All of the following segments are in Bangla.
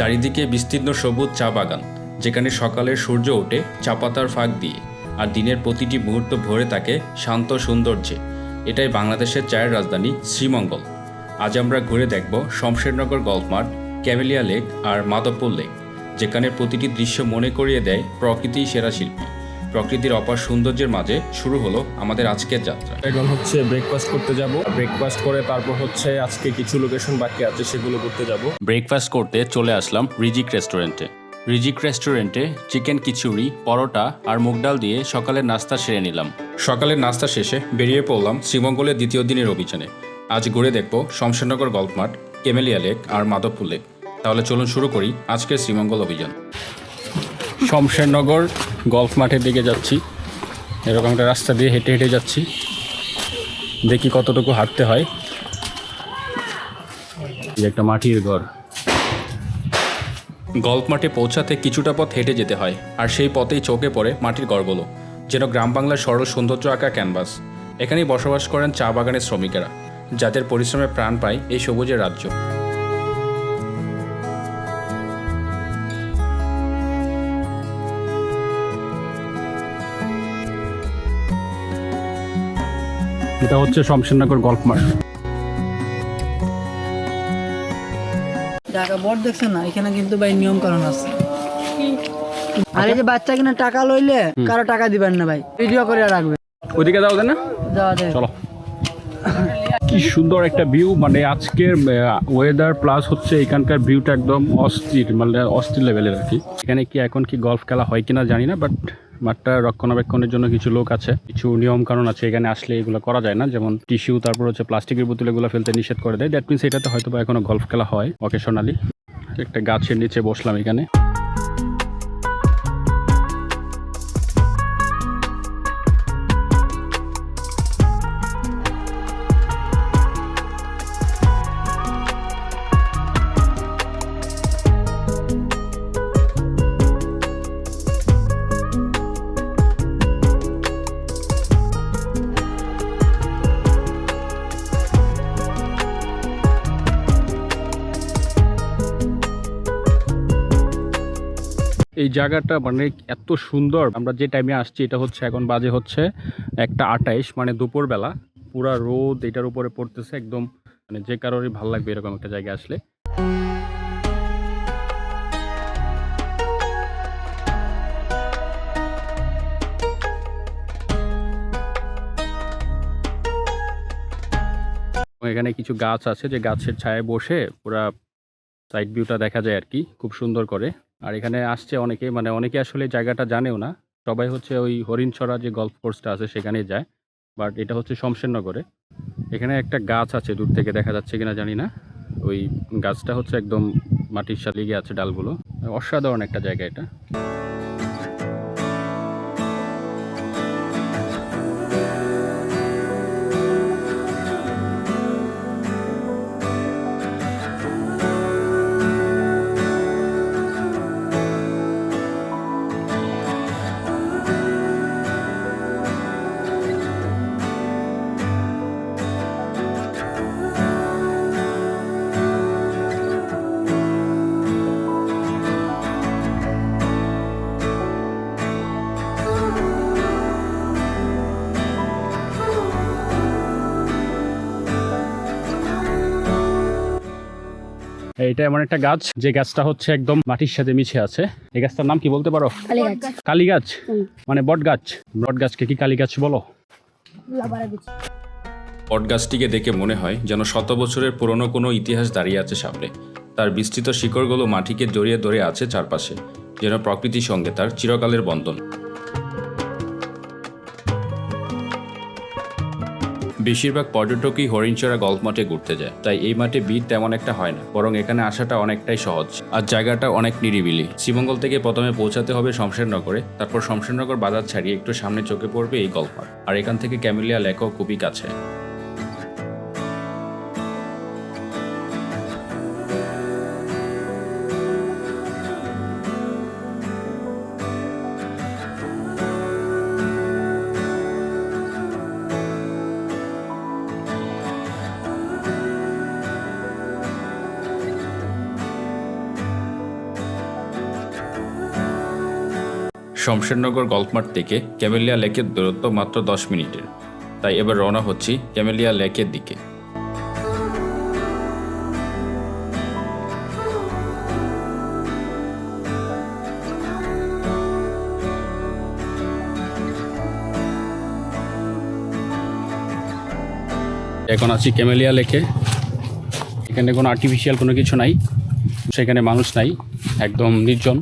চারিদিকে বিস্তীর্ণ সবুজ চা বাগান, যেখানে সকালে সূর্য ওঠে চা পাতার ফাঁক দিয়ে, আর দিনের প্রতিটি মুহূর্ত ভরে থাকে শান্ত সৌন্দর্যে। এটাই বাংলাদেশের চায়ের রাজধানী শ্রীমঙ্গল। আজ আমরা ঘুরে দেখব শমশেরনগর গল্ফ মাঠ ক্যামেলিয়া লেক আর মাধবপুর লেক, যেখানে প্রতিটি দৃশ্য মনে করিয়ে দেয় প্রকৃতি সেরা শিল্পী। প্রকৃতির অপার সৌন্দর্যের মাঝে শুরু হলো আমাদের আজকের যাত্রা। এখন হচ্ছে ব্রেকফাস্ট করতে যাব। ব্রেকফাস্ট করে তারপর হচ্ছে আজকে কিছু লোকেশন বাকি আছে সেগুলো করতে যাব। ব্রেকফাস্ট করতে চলে আসলাম রিজিক রেস্টুরেন্টে। রিজিক রেস্টুরেন্টে চিকেন কিচুড়ি পরোটা আর মুগ ডাল দিয়ে সকালের নাস্তা সেরে নিলাম। সকালের নাস্তা শেষে বেরিয়ে পড়লাম শ্রীমঙ্গলের দ্বিতীয় দিনের অভিযানে। আজ ঘুরে দেখব শমশেরনগর গল্ফ মাঠ কেমেলিয়া লেক আর মাধবপুর লেক। তাহলে চলুন শুরু করি আজকের শ্রীমঙ্গল অভিযান। শমশেরনগর গল্ফ মাঠের দিকে যাচ্ছি। এরকম একটা রাস্তা দিয়ে হেঁটে হেঁটে যাচ্ছি। দেখি কতটুকু হাঁটতে হয়। একটা মাটির ঘর। গল্ফ মাঠে পৌঁছাতে কিছুটা পথ হেঁটে যেতে হয়, আর সেই পথেই চোখে পড়ে মাটির ঘরগুলো, যেন গ্রাম বাংলার সরল সৌন্দর্য আঁকা ক্যানভাস। এখানেই বসবাস করেন চা বাগানের শ্রমিকেরা, যাদের পরিশ্রমে প্রাণ পায় এই সবুজের রাজ্য। এটা হচ্ছে শমশেরনগর গল্ফ মাঠ। টাকা বোর্ড দেখছেন না? এখানে কিন্তু ভাই নিয়ম কারণ আছে। আর এই যে বাচ্চা কিনা টাকা লইলে কারও টাকা দিবেন না ভাই। ভিডিও করে রাখবে। ওইদিকে যাও না? দেওয়া যায় চলো। কি সুন্দর একটা ভিউ মানে আজকের ওয়েদার প্লাস হচ্ছে এখানকার ভিউটা একদম অস্থির মানে অস্থির লেভেলের আর কি। এখানে কি এখন কি গলফ খেলা হয় কিনা জানি না বাট মাঠটা রক্ষণাবেক্ষণের জন্য কিছু লোক আছে, কিছু নিয়ম কারণ আছে, এখানে আসলে এগুলো করা যায় না, যেমন টিস্যু, তারপর হচ্ছে প্লাস্টিকের বোতল এগুলো ফেলতে নিষেধ করে দেয়। দ্যাট মিনস এটাতে হয়তো বা এখনও গলফ খেলা হয় অকেশনালি একটা গাছের নিচে বসলাম এখানে। এই জায়গাটা মানে এত সুন্দর। আমরা যে টাইমে আসছি, এটা হচ্ছে এখন বাজে হচ্ছে একটা আটাইশ মানে দুপুরবেলা। পুরা রোদ এটার উপরে পড়তেছে একদম মানে যে কারোরই ভালো লাগবে এরকম একটা জায়গায় আসলে। এখানে কিছু গাছ আছে, যে গাছের ছায়ায় বসে পুরা সাইড ভিউটা দেখা যায় আর কি, খুব সুন্দর করে। আর এখানে আসছে অনেকে মানে অনেকে আসলে জায়গাটা জানেও না। সবাই হচ্ছে ওই হরিণছড়া যে গল্ফ কোর্সটা আছে সেখানে যায়। বাট এটা হচ্ছে শমশেরনগরে। এখানে একটা গাছ আছে দূর থেকে দেখা যাচ্ছে কিনা জানি না। ওই গাছটা হচ্ছে একদম মাটির সাথে লেগে আছে ডালগুলো। অসাধারণ একটা জায়গা এটা। এটা এমন একটা গাছ যে গাছটা হচ্ছে একদম মাটির সাথে মিশে আছে। এই গাছটার নাম কি বলতে পারো? কালী গাছ মানে বট গাছ বট গাছকে কি কালী গাছ বলো বট গাছটিকে দেখে মনে হয় যেন শত বছরের পুরনো কোনো ইতিহাস দাঁড়িয়ে আছে সামনে। তার বিস্তৃত শিকড়গুলো মাটিকে জড়িয়ে ধরে আছে চারপাশে যেন প্রকৃতির সঙ্গে তার চিরকালের বন্ধন। বেশিরভাগ পর্যটকই হরিণচড়া গল্ফ মাঠে ঘুরতে যায়। তাই এই মাঠে ভিড় তেমন একটা হয় না, বরং এখানে আসাটা অনেকটাই সহজ। আর জায়গাটা অনেক নিরিবিলি। শ্রীমঙ্গল থেকে প্রথমে পৌঁছাতে হবে শমশেরনগরে, তারপর শমশেরনগর বাজার ছাড়িয়ে একটু সামনে চোখে পড়বে এই গল্ফ মাঠ। আর এখান থেকে ক্যামেলিয়া লেকও খুবই কাছে। শমশেরনগর গল্ফমার্ট থেকে ক্যামেলিয়া লেকের দূরত্ব মাত্র দশ মিনিটের। তাই এবার রওনা হচ্ছি ক্যামেলিয়া লেকের দিকে। এখন আছি ক্যামেলিয়া লেকে। এখানে কোনো আর্টিফিশিয়াল কোনো কিছু নাই। সেখানে মানুষ নাই, একদম নির্জন।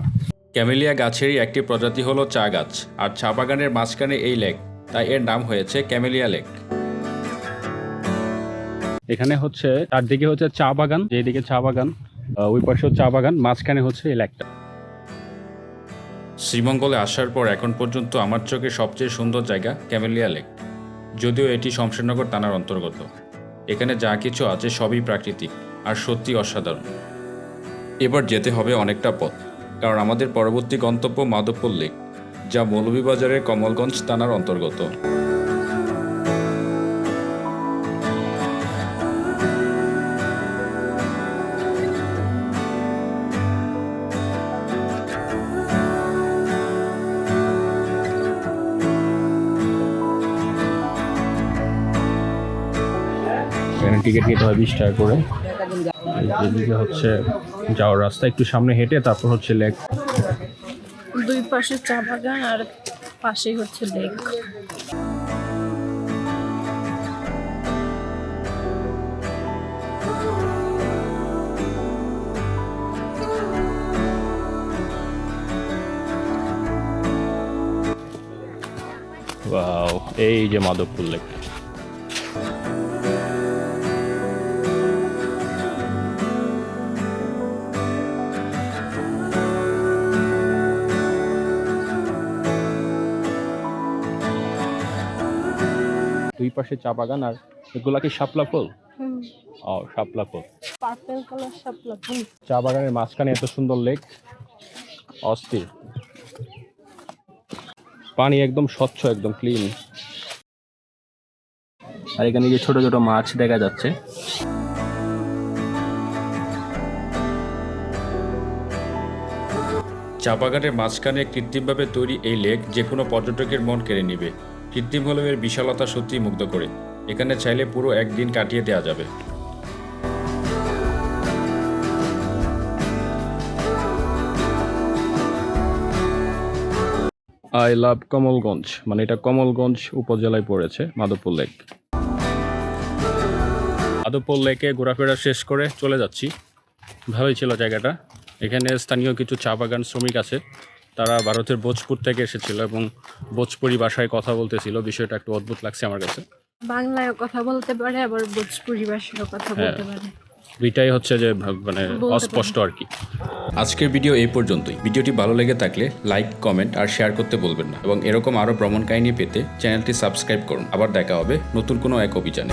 ক্যামেলিয়া গাছেরই একটি প্রজাতি হলো চা গাছ আর চা বাগানের মাঝখানে এই লেক তাই এর নাম হয়েছে ক্যামেলিয়া লেক। এখানে হচ্ছে চারদিকে হচ্ছে চা বাগান যেদিকে চা বাগান ওই পাশেও চা বাগান মাঝখানে হচ্ছে এই লেকটা। শ্রীমঙ্গলে আসার পর এখন পর্যন্ত আমার চোখে সবচেয়ে সুন্দর জায়গা ক্যামেলিয়া লেক যদিও এটি শমশেরনগর থানার অন্তর্গত। এখানে যা কিছু আছে সবই প্রাকৃতিক আর সত্যি অসাধারণ। এবার যেতে হবে অনেকটা পথ। কারণ আমাদের পরবর্তী গন্তব্য মাধবপুর লেক যা মৌলভীবাজারের কমলগঞ্জ থানার অন্তর্গত। এখানে টিকিট কেটে হয় বিশ টাকা করে। এই এদিকে হচ্ছে যাওয়ার রাস্তা একটু সামনে হেঁটে তারপর হচ্ছে লেক। দুই পাশে চা বাগান আর পাশেই হচ্ছে লেক। এই যে মাধবপুর লেক। দুই পাশে চা বাগান আর এগুলা কি শাপলা ফুল? ও শাপলা ফুল। পার্পেল কালার শাপলা ফুল। চা বাগানের মাঝখানে এত সুন্দর লেক অস্থির। পানি একদম স্বচ্ছ একদম ক্লিন আর এখানে যে ছোট ছোট মাছ দেখা যাচ্ছে। চা বাগানের মাঝখানে কৃত্রিমভাবে তৈরি এই লেক যে কোনো পর্যটকের মন কেড়ে নেবে। কৃত্রিম হলেও এর বিশালতা সত্যিই মুগ্ধ করে। এখানে চাইলে পুরো একদিন কাটিয়ে দেওয়া যাবে। আই লাভ কমলগঞ্জ মানে এটা কমলগঞ্জ উপজেলায় পড়েছে, মাধবপুর লেক। মাধবপুর লেকে ঘোরাফেরা শেষ করে চলে যাচ্ছি। ভালোই ছিল জায়গাটা। এখানে স্থানীয় কিছু চা বাগান শ্রমিক আছে। তারা ভারতের ভোজপুর থেকে এসেছিল এবং ভোজপুরি ভাষায় কথা বলতেছিল। বিষয়টা একটু অদ্ভুত লাগছে আমার কাছে। বাংলায় কথা বলতে পারে আবার ভোজপুরি ভাষায় কথা বলতে পারে। দুইটাই হচ্ছে যে মানে অস্পষ্ট আর কি। আজকের ভিডিও এই পর্যন্তই। ভিডিওটি ভালো লেগে থাকলে লাইক কমেন্ট আর শেয়ার করতে বলবেন না। এবং এরকম আরও ভ্রমণ কাহিনী পেতে চ্যানেলটি সাবস্ক্রাইব করুন। আবার দেখা হবে নতুন কোনো এক অভিযানে।